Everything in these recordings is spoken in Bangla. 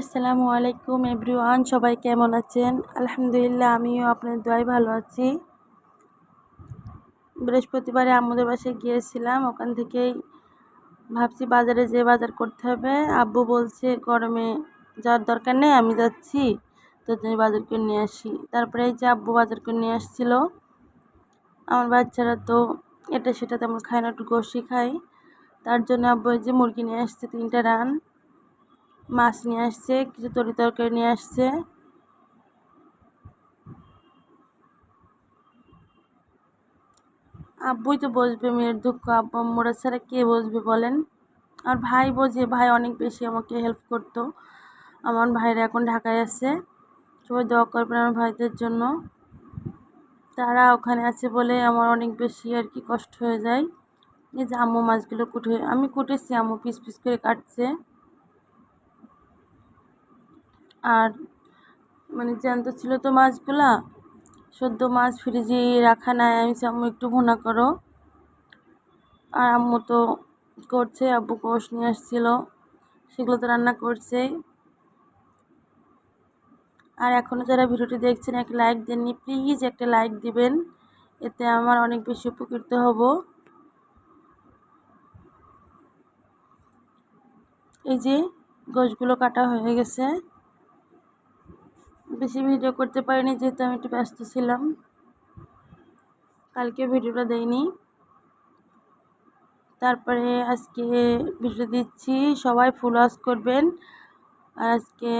আসসালামু আলাইকুম এভরিওয়ান, সবাই কেমন আছেন? আলহামদুলিল্লাহ, আমিও আপনার দোয়াই ভালো আছি। বৃহস্পতিবারে আমাদের বাসায় গিয়েছিলাম, ওখান থেকেই ভাবছি বাজারে যে বাজার করতে হবে। আব্বু বলছে, গরমে যাওয়ার দরকার নেই, আমি যাচ্ছি, তো তুমি বাজার করে নিয়ে আসি। তারপরে এই যে আব্বু বাজার করে নিয়ে আসছিল, আমার বাচ্চারা তো এটা সেটা তেমন খায় না, একটু গোশি খায়। তার জন্য আব্বু যে মুরগি নিয়ে আসছে তিনটা রান। মাছ নিয়ে আসছে, কিছু তরি তরকারি নিয়ে আসছে। আব্বুই তো বসবে, মেয়ের দুঃখ। আব্বু, মোরা ছাড়া কে বসবে বলেন? আর ভাই বোঝে, ভাই অনেক বেশি আমাকে হেল্প করতো। আমার ভাইরা এখন ঢাকায় আছে। সবাই দোয়া করবেন আমার ভাইদের জন্য। তারা ওখানে আছে বলে আমার অনেক বেশি আর কি কষ্ট হয়ে যায়। এই যে আম্মু মাছগুলো কুটে আমি কুটেছি, আম্মু পিস পিস করে কাটছে। আর মানে জ্যান্ত ছিল তো মাছগুলা। সদ্য মাছ ফ্রিজে রাখা নাই, আমি আম্মু একটু ভুনা করো। আর আম্মু তো করছে, আব্বু কোষ নিয়ে আসছিল, সেগুলো তো রান্না করছে। আর এখনও যারা ভিডিওটি দেখছেন একটা লাইক দেননি, প্লিজ একটা লাইক দিবেন, এতে আমার অনেক বেশি উপকৃত হব। এই যে গোছগুলো কাটা হয়ে গেছে। বেশি ভিডিও করতে পারিনি, যেহেতু আমি একটু ব্যস্ত ছিলাম। কালকে ভিডিওটা দেইনি। তারপরে আজকে ভিডিও দিচ্ছি, সবাই ফুল ওয়াশ করবেন। আর আজকে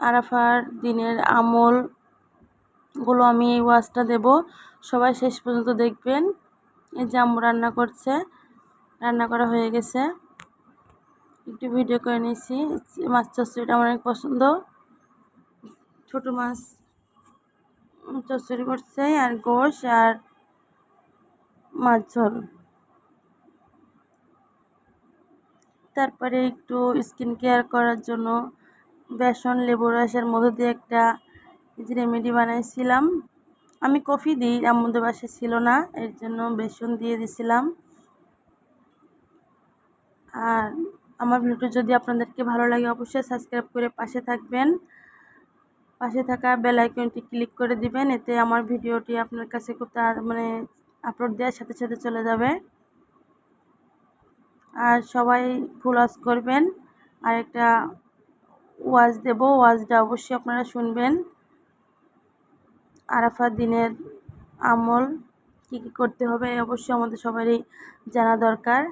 আরাফার দিনের আমলগুলো আমি এই ওয়াশটা দেব। সবাই শেষ পর্যন্ত দেখবেন। এই যে আম্মু রান্না করছে, রান্না করা হয়ে গেছে। একটু ভিডিও করে নিয়েছি। মাছ চচ্চড়িটা আমার অনেক পছন্দ। ছোট মাছ, চচ্চড়ি করছে, আর গোশ, আর মাছ ঝোল। তারপরে একটু স্কিন কেয়ার করার জন্য বেসন, লেবু রসের মধ্যে দিয়ে একটা রেমেডি বানাইছিলাম। আমি কফি দিই, আমাদের বাসায় ছিল না, এর জন্য বেসন দিয়ে দিছিলাম। আর আমার ভিডিওটি যদি আপনাদেরকে ভালো লাগে, অবশ্যই সাবস্ক্রাইব করে পাশে থাকবেন। পাশে থাকা বেল আইকনটি ক্লিক করে দিবেন, এতে আমার ভিডিওটি আপনার কাছে খুব তার মানে আপলোড দেওয়ার সাথে সাথে চলে যাবে। আর সবাই ফুল ওয়াশ করবেন। আর একটা ওয়াজ দেব ওয়াজটা অবশ্যই আপনারা শুনবেন। আরাফার দিনের আমল, কী কী করতে হবে, অবশ্যই আমাদের সবারই জানা দরকার।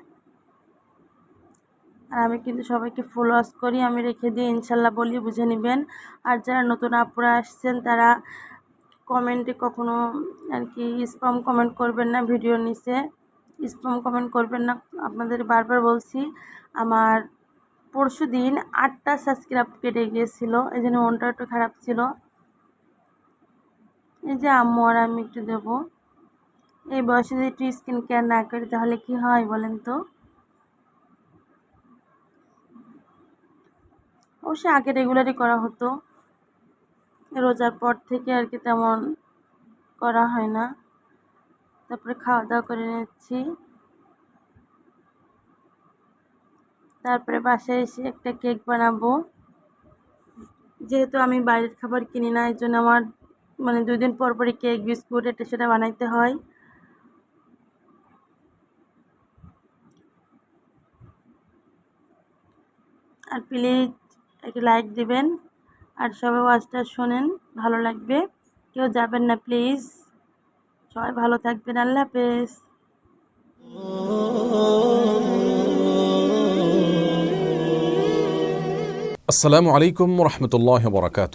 আর আমি কিন্তু সবাইকে ফুল ওয়াশ করি, আমি রেখে দিয়ে ইনশাল্লাহ বলি, বুঝে নেবেন। আর যারা নতুন আপুরা আসছেন, তারা কমেন্টে কখনো আর কি স্পাম কমেন্ট করবেন না ভিডিও নিচে। স্পাম কমেন্ট করবেন না, আপনাদের বারবার বলছি, আমার পরশু দিন আটটা সাবস্ক্রাইব কেটে গিয়েছিল, এই জন্য মনটা একটু খারাপ ছিল। এই যে আম্মু আর আমি একটু দেবো। এই বয়সে যদি একটু স্কিন কেয়ার না করি, তাহলে কি হয় বলেন তো? অবশ্যই আগে রেগুলারই করা হতো। রোজার পর থেকে আর কি তেমন করা হয় না। তারপরে খাওয়া দাওয়া করে নিচ্ছি। তারপরে বাসায় এসে একটা কেক বানাবো। যেহেতু আমি বাইরের খাবার কিনি না এই জন্য আমার মানে দুই দিন পর পরই কেক, বিস্কুট এটা সেটা বানাইতে হয়। আর প্লিজ একটি লাইক দিবেন আর সবাই ওয়াজটা শোনেন, ভালো লাগবে। কেউ যাবেন না, প্লিজ। সবাই ভালো থাকবেন, আল্লাহ হাফেজ। আসসালামু আলাইকুম রহমতুল্লাহ বরকাত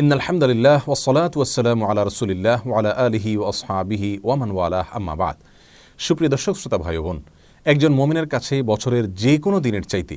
ইন আলহামদুলিল্লাহ ওসলাত ওসালাম আলা রসুলিল্লাহ ওয়ালা আলহি ও আসহাবিহি ওয়ামান ওয়ালাহ আম্মাবাদ সুপ্রিয় দর্শক, শ্রোতা ভাই বোন, একজন মমিনের কাছে বছরের যে কোনো দিনের চাইতে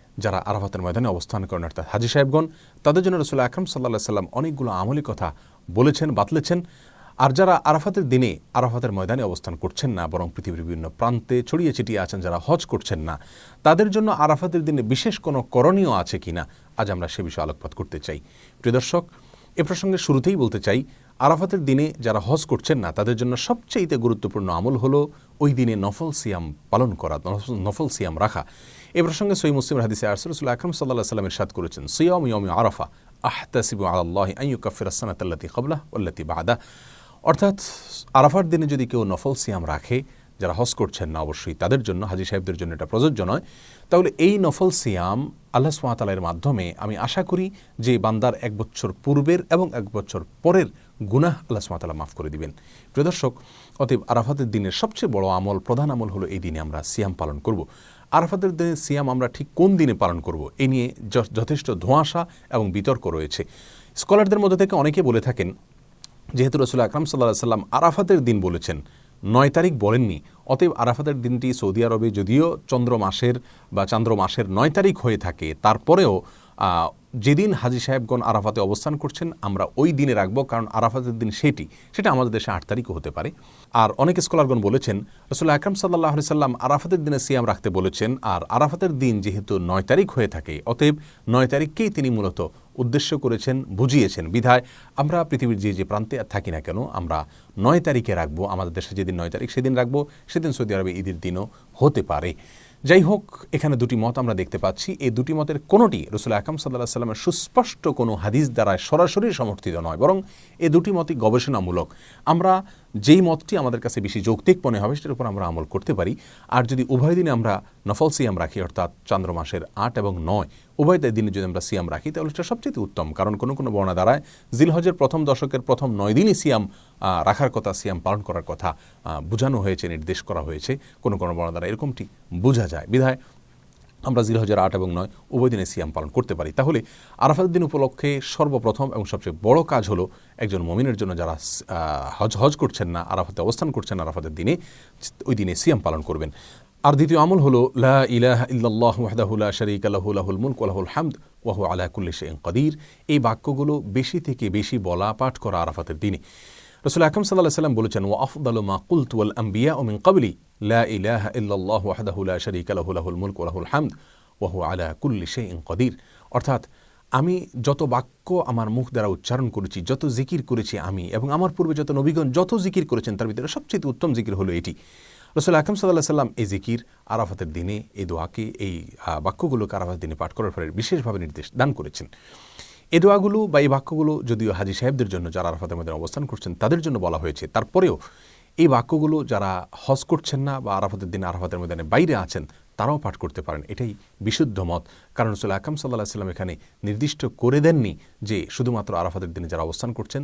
যারা আরাফাতের ময়দানে অবস্থান করেন, অর্থাৎ হাজি সাহেবগণ, তাদের জন্য রসুল আকরম সাল্লাহ সাল্লাম অনেকগুলো আমলি কথা বলেছেন, বাতলেছেন। আর যারা আরাফাতের দিনে আরাফাতের ময়দানে অবস্থান করছেন না, বরং পৃথিবীর বিভিন্ন প্রান্তে ছড়িয়ে ছিটিয়ে আছেন, যারা হজ করছেন না, তাদের জন্য আরাফাতের দিনে বিশেষ কোনো করণীয় আছে কিনা, আজ আমরা সে বিষয়ে আলোকপাত করতে চাই। প্রিয় দর্শক, এ প্রসঙ্গে শুরুতেই বলতে চাই আরাফাতের দিনে যারা হজ করছেন না, তাদের জন্য সবচেয়ে গুরুত্বপূর্ণ আমল হলো ওই দিনে নফল সিয়াম পালন করা, নফল- সিয়াম রাখা। এ প্রসঙ্গে সই মুসলিম হাদিসে আরসুল আকরম সাল্লাহ সাল্লামের সাদ করেছেন, সিয়ম ইয়ম আরাফা আহতাসিবু আল্লাহ আইয়ু কাফির সানাতাল্লাতি কবলা উল্লাতি বাদা অর্থাৎ আরাফার দিনে যদি কেউ নফল সিয়াম রাখে, যারা হজ করছেন না অবশ্যই তাদের জন্য, হাজি সাহেবদের জন্য এটা প্রযোজ্য নয়। তাহলে এই নফল সিয়াম আল্লাহ সুমাতালের মাধ্যমে আমি আশা করি যে বান্দার এক বছর পূর্বের এবং এক বছর পরের গুনাহ আল্লাহ সুমাতালা মাফ করে দিবেন। প্রিয় দর্শক, অতএব আরাফাতের দিনের সবচেয়ে বড় আমল, প্রধান আমল হলো এই দিনে আমরা সিয়াম পালন করব। আরাফাতের দিনে সিয়াম আমরা ঠিক কোন দিনে পালন করব এ নিয়ে যথেষ্ট ধোঁয়াশা এবং বিতর্ক রয়েছে। স্কলারদের মধ্যে থেকে অনেকে বলে থাকেন, যেহেতু রসুল আকরাম সাল্লাহ সাল্লাম আরাফাতের দিন বলেছেন, নয় তারিখ বলেননি, অতএব আরাফাতের দিনটি সৌদি আরবে যদিও চন্দ্র মাসের বা চান্দ্র মাসের নয় তারিখ হয়ে থাকে, তারপরেও যেদিন হাজি সাহেবগণ আরাফাতে অবস্থান করছেন, আমরা ওই দিনে রাখব, কারণ আরাফাতের দিন সেটি। সেটা আমাদের দেশে আট তারিখও হতে পারে। আর অনেক স্কলারগণ বলেছেন রসুল আকরাম সাল্লাহ সাল্লাম আরাফাতের দিনে সিয়াম রাখতে বলেছেন, আর আরাফাতের দিন যেহেতু নয় তারিখ হয়ে থাকে, অতএব নয় তারিখকেই তিনি মূলত উদ্দেশ্য করেছেন, বুঝিয়েছেন। বিধায় আমরা পৃথিবীর যে যে প্রান্তে থাকি না কেন, আমরা নয় তারিখে রাখব। আমাদের দেশে যেদিন নয় তারিখ, সেদিন রাখব, সেদিন সৌদি আরবে ঈদের দিনও হতে পারে। যাই হোক এখানে দুটি মত আমরা দেখতে পাচ্ছি। এই দুটি মতের কোনোটি রসুল আকাম সাল্লাহ সাল্লামের সুস্পষ্ট কোনো হাদিস দ্বারা সরাসরি সমর্থিত নয়, বরং এ দুটি মতই গবেষণামূলক। আমরা যেই মতটি আমাদের কাছে বেশি যৌক্তিক মনে হবে, সেটার উপর আমরা আমল করতে পারি। আর যদি উভয় দিনে আমরা নফল সিয়াম রাখি, অর্থাৎ চন্দ্র মাসের আট এবং নয়, উভয় দিনে যদি আমরা সিয়াম রাখি, তাহলে সেটা সবচেয়ে উত্তম। কারণ কোনো কোনো বর্ণা দ্বারায় জিলহজের প্রথম দশকের প্রথম নয় দিনই সিয়াম রাখার কথা, সিয়াম পালন করার কথা বোঝানো হয়েছে, নির্দেশ করা হয়েছে। কোনো কোনো বর্ণা দ্বারা এরকমটি বোঝা যায়। বিধায় আমরা জিরো হাজার আট এবং নয়, উভয় দিনে সিয়াম পালন করতে পারি। তাহলে আরাফাতের দিন উপলক্ষে সর্বপ্রথম এবং সবচেয়ে বড় কাজ হলো একজন মমিনের জন্য যারা হজ হজ করছেন না, আরাফাতে অবস্থান করছেন আরাফাতের দিনে, ওই দিনে সিয়াম পালন করবেন। আর দ্বিতীয় আমল হলো, লা ইলাহা ইল্লাল্লাহু ওয়াহদাহু লা শারীকা লাহু, লাহুল মুলক ওয়া লাহুল হামদ ওয়া হুয়া আলা কুল্লি কাদির। এই বাক্যগুলো বেশি থেকে বেশি বলা পাঠ করা আরাফাতের দিনে। রসুল আকরম সাল্লাহ সাল্লাম বলেছেন ও আফদাল মা কুলতু ওয়াল আম্বিয়া ও মিন কাবলি লা ইলাহা ইল্লাল্লাহু ওয়াহদাহু লা শারীকা লাহু, লাহুল মুলক ওয়া লাহুল হামদ, ওয়া হুয়া আলা কুল্লি শাইইন কদির অর্থাৎ আমি যত বাক্য আমার মুখ দ্বারা উচ্চারণ করেছি, যত জিকির করেছি আমি এবং আমার পূর্বে যত নবীগণ যত জিকির করেছেন, তার ভিতরে সবচেয়ে উত্তম জিকির হলো এটি। রসুল আকরম সাল্লাহ সাল্লাম এই জিকির আরাফাতের দিনে, এই দোয়াকে, এই বাক্যগুলোকে আরাফাতের দিনে পাঠ করার ফলে বিশেষভাবে নির্দেশ দান করেছেন। এ দোয়াগুলো বা এই বাক্যগুলো যদিও হাজি সাহেবদের জন্য যারা আরাফাতের মধ্যে অবস্থান করছেন, তাদের জন্য বলা হয়েছে। তারপরেও এই বাক্যগুলো যারা হজ করছেন না বা আরাফাতের দিন আরাফাতের ময়দানে বাইরে আছেন, তারাও পাঠ করতে পারেন। এটাই বিশুদ্ধ মত। কারণ রসুল আকাম সাল্লাহ সাল্লাম এখানে নির্দিষ্ট করে দেননি যে শুধুমাত্র আরাফাতের দিনে যারা অবস্থান করছেন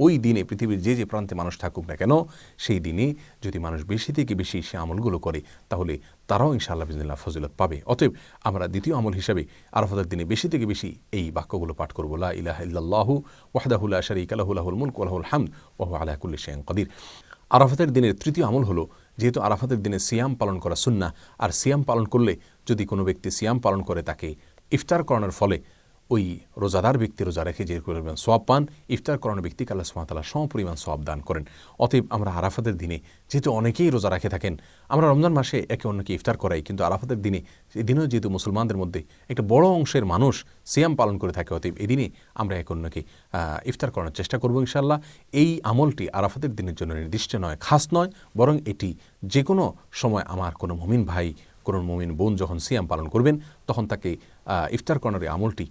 ওই দিনে পৃথিবীর যে যে প্রান্তে মানুষ থাকুক না কেন, সেই দিনে যদি মানুষ বেশি থেকে বেশি সে আমলগুলো করে, তাহলে তারাও ইনশাআল্লাহ বিজনিল্লাহ ফজিলত পাবে। অতএব আমরা দ্বিতীয় আমল হিসাবে আরাফাতের দিনে বেশি থেকে বেশি এই বাক্যগুলো পাঠ করব। লা ইলাহা ইল্লাল্লাহু ওয়াহদাহু লা শারীকা লাহু, লাহুল মুলক ওয়া লাহুল হামদ ওয়া হুয়া আলা কুল্লি কাদির। আরাফাতের দিনের তৃতীয় আমল হলো, যেহেতু আরাফাতের দিনে সিয়াম পালন করা সুন্নাহ, আর সিয়াম পালন করলে যদি কোনো ব্যক্তি সিয়াম পালন করে, তাকে ইফতার করানোর ফলে ওই রোজাদার ব্যক্তি রোজা রেখে যে পরিমাণ সব পান, ইফতার করানো ব্যক্তিকে আল্লাহ সুমাতালা সম পরিমাণ সব দান করেন। অতএব আমরা আরাফাতের দিনে যেহেতু অনেকেই রোজা রাখে থাকেন, আমরা রমজান মাসে একে অন্যকে ইফতার করাই, কিন্তু আরাফাতের দিনে এই দিনেও যেহেতু মুসলমানদের মধ্যে একটা বড় অংশের মানুষ সিয়াম পালন করে থাকে, অতএব এই দিনে আমরা একে অন্যকে ইফতার করানোর চেষ্টা করব ইনশাল্লাহ এই আমলটি আরাফাতের দিনের জন্য নির্দিষ্ট নয়, খাস নয়, বরং এটি যে কোনো সময় আমার কোনো মমিন ভাই, কোনো মমিন বোন যখন সিয়াম পালন করবেন তখন তাকে ইফতার কর্নারের আমলটি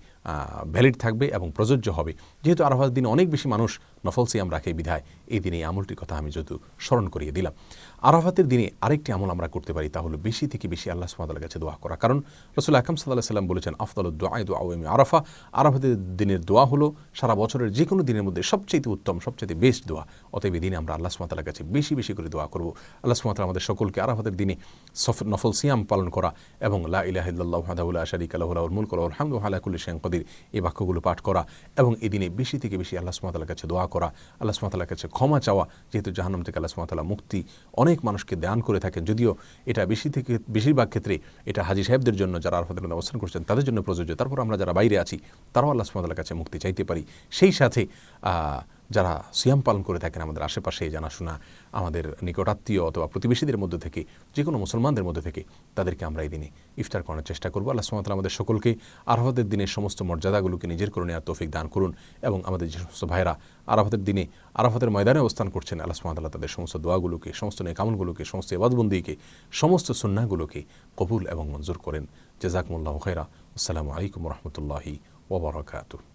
ভ্যালিড থাকবে এবং প্রযোজ্য হবে। যেহেতু আরাফাত দিনে অনেক বেশি মানুষ নফল সিয়াম রাখে বিধায়, এই দিনে এই আমলটির কথা আমি যেহেতু স্মরণ করিয়ে দিলাম। আরাফাতের দিনে আরেকটি আমল আমরা করতে পারি তা হলো বেশি থেকে বেশি আল্লাহ সুমাতার কাছে দোয়া করা। কারণ রসুল আকরম সাল্লাহ সাল্লাম বলেছেন আফতাল দোয়া দোয়া ওয়ামি আরাফা। আরাফাতের দিনের দোয়া হলো সারা বছরের যে কোনো দিনের মধ্যে সবচেয়ে উত্তম সবচেয়ে বেস্ট দোয়া। অতএব দিনে আমরা আল্লাহ সুমাতার কাছে বেশি বেশি করে দোয়া করব। আল্লাহ সুমাতাল আমাদের সকলকে আরাফাতের দিনে সফ, নফল সিয়াম পালন করা এবং লা ইলাহিল্লাহ হাদাউল্লাহ শারিক আল্লাহুল মুলক আলহামদু আলাকুল্লি শেখ কদির। এই বাক্যগুলো পাঠ করা এবং এই দিনে বেশি থেকে বেশি আল্লাহ সুমাতালার কাছে দোয়া করা, আল্লাহ সুমাতালার কাছে ক্ষমা চাওয়া, যেহেতু জাহান্নাম থেকে আল্লাহ সুমাতালা মুক্তি অনেক মানুষকে দান করে থাকেন। যদিও এটা বেশি থেকে, বেশিরভাগ ক্ষেত্রে এটা হাজি সাহেবদের জন্য যারা আরফাতের অবস্থান করছেন, তাদের জন্য প্রযোজ্য। তারপর আমরা যারা বাইরে আছি, তারাও আল্লাহ সুমাতালার কাছে মুক্তি চাইতে পারি। সেই সাথে যারা সিয়াম পালন করে থাকেন আমাদের আশেপাশে জানাশোনা আমাদের নিকটাত্মীয় অথবা প্রতিবেশীদের মধ্যে থেকে যে কোনো মুসলমানদের মধ্যে থেকে, তাদেরকে আমরা এই দিনে ইফতার করার চেষ্টা করব। আল্লাহ সুমাতাল আমাদের সকলকে আরফাতের দিনের সমস্ত মর্যাদাগুলোকে নিজের করে নেওয়ার তৌফিক দান করুন এবং আমাদের যে সমস্ত ভাইরা আরাফাতের দিনে, আরাফাতের ময়দানে অবস্থান করছেন, আল্লাহ সুমাতাল্লাহ তাদের সমস্ত দোয়াগুলোকে, সমস্ত নেকামলগুলোকে, সমস্ত এবাদবন্দিকে সমস্ত সুন্নাগুলোকে কবুল এবং মঞ্জুর করেন। জেজাকমুল্লাহ খৈরা আসসালামু আলাইকুম রহমতুল্লাহি ওবরাকাতুহ